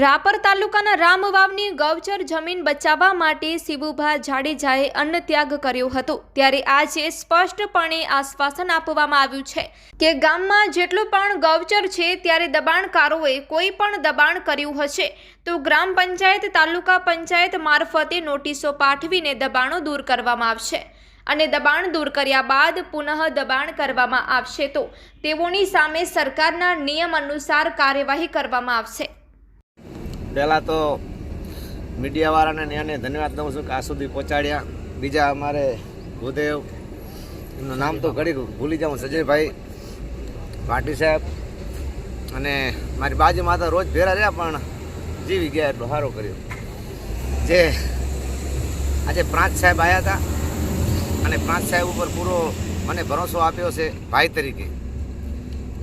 રાપર તાલુકાના રામવાવની ગૌચર જમીન બચાવવા માટે શિવુભા જાડેજાએ અન્ન ત્યાગ કર્યો હતો. ત્યારે આજે સ્પષ્ટપણે આશ્વાસન આપવામાં આવ્યું છે કે ગામમાં જેટલું પણ ગૌચર છે, ત્યારે દબાણકારોએ કોઈ પણ દબાણ કર્યું હશે. તો ગ્રામ પંચાયત, તાલુકા પંચાયત મારફતે નોટિસો પાઠવીને દબાણો દૂર કરવામાં આવશે અને દબાણ દૂર કર્યા બાદ પુનઃ દબાણ કરવામાં આવશે તો તેઓની સામે સરકારના નિયમ અનુસાર કાર્યવાહી કરવામાં આવશે. પહેલાં તો મીડિયાવાળાને ન્યાને ધન્યવાદ દઉં છું કે આ સુધી પહોંચાડ્યા. બીજા અમારે ભૂદેવ, એમનું નામ તો ઘડી ભૂલી જાઉં સજયભાઈ પાટી સાહેબ અને મારી બાજુમાં તો રોજ ભેરા રહ્યા પણ જીવી ગયા એટલો સારો કર્યો. જે આજે પ્રાંત સાહેબ આવ્યા હતા અને પ્રાંત સાહેબ ઉપર પૂરો મને ભરોસો આપ્યો છે ભાઈ તરીકે.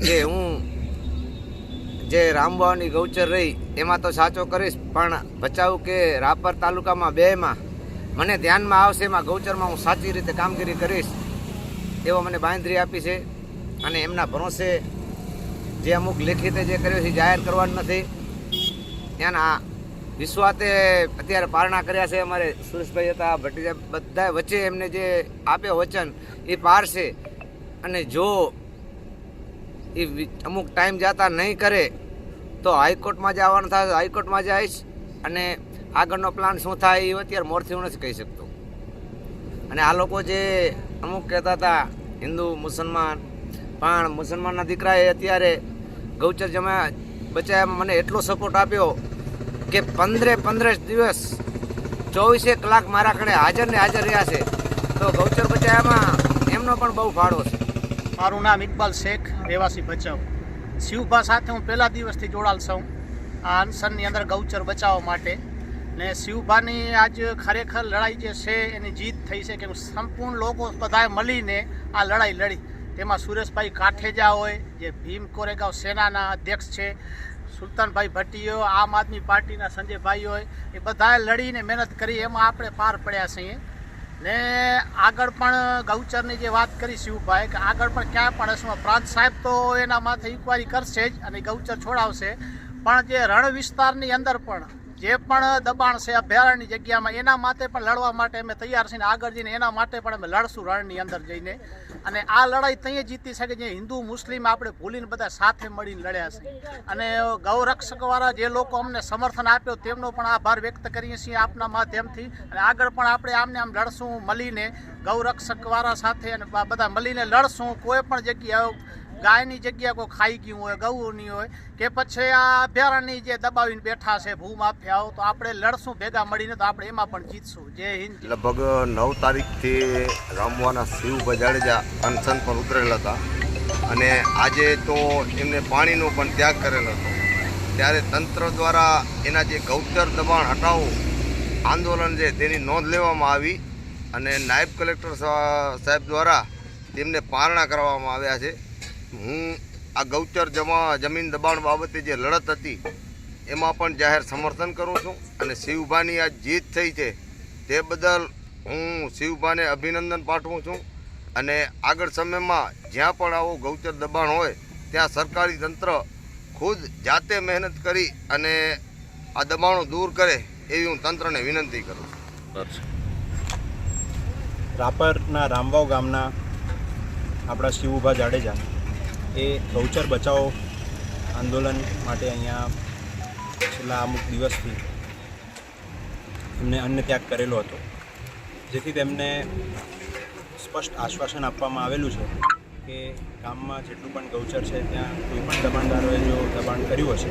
જે હું જે રામબાવાની ગૌચર રહી એમાં તો સાચો કરીશ, પણ ભચાઉ કે રાપર તાલુકામાં બેમાં? મને ધ્યાનમાં આવશે, એમાં ગૌચરમાં હું સાચી રીતે કામગીરી કરીશ. એવો મને બાંધરી આપી છે. અને એમના ભરોસે જે અમુક લેખિતે જે કર્યો છે જાહેર કરવાનું નથી. ત્યાંના વિશ્વાતે અત્યારે પારણા કર્યા છે અમારે સુરેશભાઈ હતા, ભટ્ટીજા બધા વચ્ચે એમને જે આપ્યો વચન, એ પારશે અને જો એ અમુક ટાઈમ જતા નહીં કરે તો હાઈકોર્ટમાં જવાનું થાય હાઈકોર્ટમાં જઈશ અને આગળનો પ્લાન શું થાય એ અત્યારે મોરથી હું નથી કહી શકતો. અને આ લોકો જે અમુક કહેતા હતા હિન્દુ, મુસલમાન, પણ મુસલમાનના દીકરાએ અત્યારે ગૌચર જમા બચાવવામાં મને એટલો સપોર્ટ આપ્યો કે પંદરે પંદર દિવસ ચોવીસે કલાક મારા કણે હાજર ને હાજર રહ્યા છે. તો ગૌચર બચાવવામાં એમનો પણ બહુ ફાળો છે. મારું નામ ઇકબાલ શેખ, રહેવાસી ભચાઉ. શિવભા સાથે હું પહેલા દિવસથી જોડાયેલ છું આ અનશનની અંદર ગૌચર બચાવવા માટે. ને શિવભાની આજ ખરેખર લડાઈ જે છે, એની જીત થઈ છે કે સંપૂર્ણ લોકો બધાએ મળીને આ લડાઈ લડી. તેમાં સુરેશભાઈ કાઠેજા હોય, જે ભીમ કોરેગાંવ સેનાના અધ્યક્ષ છે, સુલતાનભાઈ ભટ્ટીઓ, આમ આદમી પાર્ટીના સંજયભાઈ હોય, એ બધાએ લડીને મહેનત કરી, એમાં આપણે પાર પડ્યા છીએ. ને આગળ પણ ગૌચરની જે વાત કરી શિવભાઈ, કે આગળ પણ ક્યાં પણ હશે, પ્રાંત સાહેબ તો એના માથે ઇન્કવાયરી કરશે જ અને ગૌચર છોડાવશે. પણ જે રણ વિસ્તારની અંદર પણ જે પણ દબાણ છે અભયારણ્યની જગ્યામાં, એના માટે પણ લડવા માટે અમે તૈયાર છીએ આગળ જઈને એના માટે પણ અમે લડશું રણની અંદર જઈને. અને આ લડાઈ ત્યાં જીતી શકે જે હિન્દુ, મુસ્લિમ, આપણે ભૂલીને બધા સાથે મળીને લડ્યા છે અને ગૌરક્ષકવાળા જે લોકો અમને સમર્થન આપ્યો, તેમનો પણ આભાર વ્યક્ત કરીએ છીએ આપના માધ્યમથી. અને આગળ પણ આપણે આમને આમ લડશું, મળીને ગૌરક્ષકવાળા સાથે અને બધા મળીને લડશું. કોઈ પણ જગ્યાએ ગાયની જગ્યા કોઈ ખાઈ ગયું હોય ગૌની હોય, કે પછી આ અભયારણ્યની જે દબાવીને બેઠા છે ભૂમાફિયાઓ તો આપણે લડશું, ભેગા મળીને તો આપણે એમાં પણ જીતશું. જય હિન્દ. લગભગ નવ તારીખથી રામવાના શિવ બજાડેજા અનશન પર ઉતરેલા હતા. અને આજે તો એમને પાણીનો પણ ત્યાગ કરેલો હતો. ત્યારે તંત્ર દ્વારા એના જે ગૌચર દબાણ હટાવો આંદોલન છે તેની નોંધ લેવામાં આવી અને નાયબ કલેક્ટર સાહેબ દ્વારા તેમને પારણા કરવામાં આવ્યા છે. હું આ ગૌચર જમા જમીન દબાણ બાબતે જે લડત હતી એમાં પણ જાહેર સમર્થન કરું છું અને શિવભાની આ જીત થઈ છે તે બદલ હું શિવભાને અભિનંદન પાઠવું છું. અને આગળ સમયમાં જ્યાં પણ આવો ગૌચર દબાણ હોય ત્યાં સરકારી તંત્ર ખુદ જાતે મહેનત કરી અને આ દબાણો દૂર કરે એવી હું તંત્રને વિનંતી કરું છું. રાપરના રામવાવ ગામના આપણા શિવુભા જાડેજા. એ ગૌચર બચાવો આંદોલન માટે અહીંયા છેલ્લા અમુક દિવસથી એમને અન્ન ત્યાગ કરેલો હતો. જેથી તેમને સ્પષ્ટ આશ્વાસન આપવામાં આવેલું છે કે ગામમાં જેટલું પણ ગૌચર છે, ત્યાં કોઈ પણ દબાણદારોએ જો દબાણ કર્યું હશે,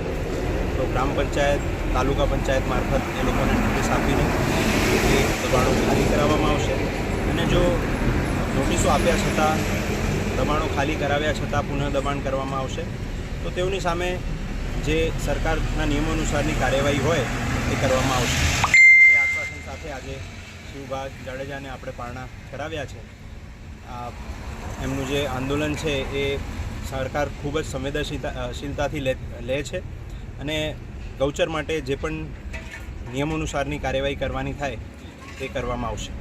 તો ગ્રામ પંચાયત, તાલુકા પંચાયત મારફત એ લોકોને નોટિસ આપીને એ દબાણો ખાલી કરાવવામાં આવશે. અને જો નોટિસો આપ્યા છતાં દબાણો ખાલી કરાવ્યા છતાં પુનઃ દબાણ કરવામાં આવશે. તો તેઓની સામે જે સરકારના નિયમો અનુસારની કાર્યવાહી હોય, એ કરવામાં આવશે. એ આશ્વાસન સાથે આજે શિવભા જાડેજાને આપણે પારણા કરાવ્યા છે. એમનું જે આંદોલન છે, એ સરકાર ખૂબ જ સંવેદનશીલતાથી લે છે અને ગૌચર માટે જે પણ નિયમો અનુસારની કાર્યવાહી કરવાની થાય તે કરવામાં આવશે.